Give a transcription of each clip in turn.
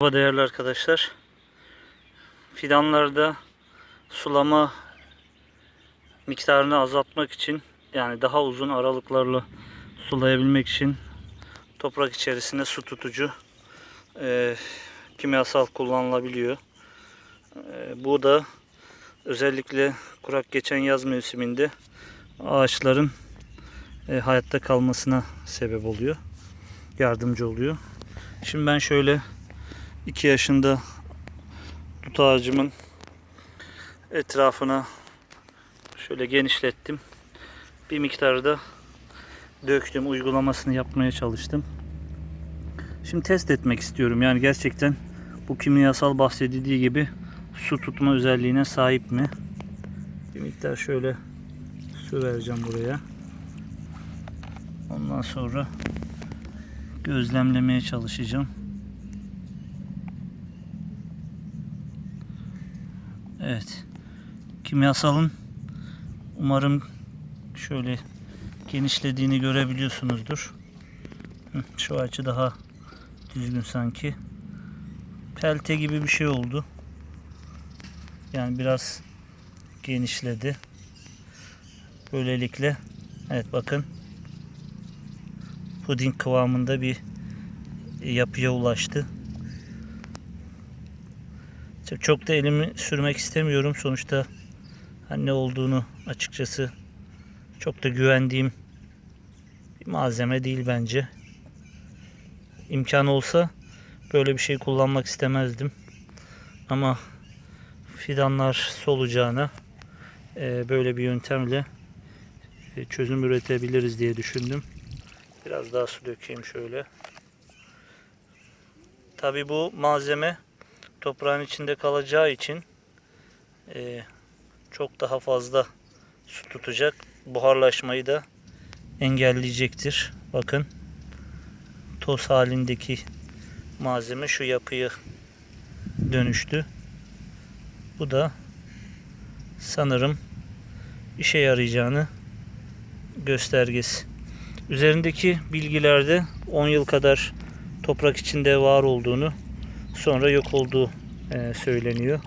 Merhaba değerli arkadaşlar. Fidanlarda sulama miktarını azaltmak için yani daha uzun aralıklarla sulayabilmek için toprak içerisine su tutucu e, kimyasal kullanılabiliyor. E, bu da özellikle kurak geçen yaz mevsiminde ağaçların e, hayatta kalmasına sebep oluyor. Yardımcı oluyor. Şimdi ben şöyle 2 yaşında dut ağacımın etrafına şöyle genişlettim. Bir miktarda döktüm. Uygulamasını yapmaya çalıştım. Şimdi test etmek istiyorum. Yani gerçekten bu kimyasal bahsedildiği gibi su tutma özelliğine sahip mi? Bir miktar şöyle su vereceğim buraya. Ondan sonra gözlemlemeye çalışacağım. Evet. Kimyasalın umarım şöyle genişlediğini görebiliyorsunuzdur. Şu açı daha düzgün sanki. Pelte gibi bir şey oldu. Yani biraz genişledi. Böylelikle evet bakın puding kıvamında bir yapıya ulaştı. Çok- Çok da elimi sürmek istemiyorum. Sonuçta hani ne olduğunu açıkçası çok da güvendiğim bir malzeme değil bence. İmkan olsa böyle bir şey kullanmak istemezdim. Ama fidanlar solacağına e, böyle bir yöntemle e, çözüm üretebiliriz diye düşündüm. Biraz daha su dökeyim şöyle. Tabi bu malzeme toprağın içinde kalacağı için e, çok daha fazla su tutacak. Buharlaşmayı da engelleyecektir. Bakın toz halindeki malzeme şu yapıyı dönüştü. Bu da sanırım işe yarayacağını göstergesi. Üzerindeki bilgilerde 10 yıl kadar toprak içinde var olduğunu sonra yok olduğu e, söyleniyor.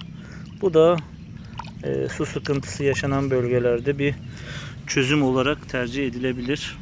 Bu da e, su sıkıntısı yaşanan bölgelerde bir çözüm olarak tercih edilebilir.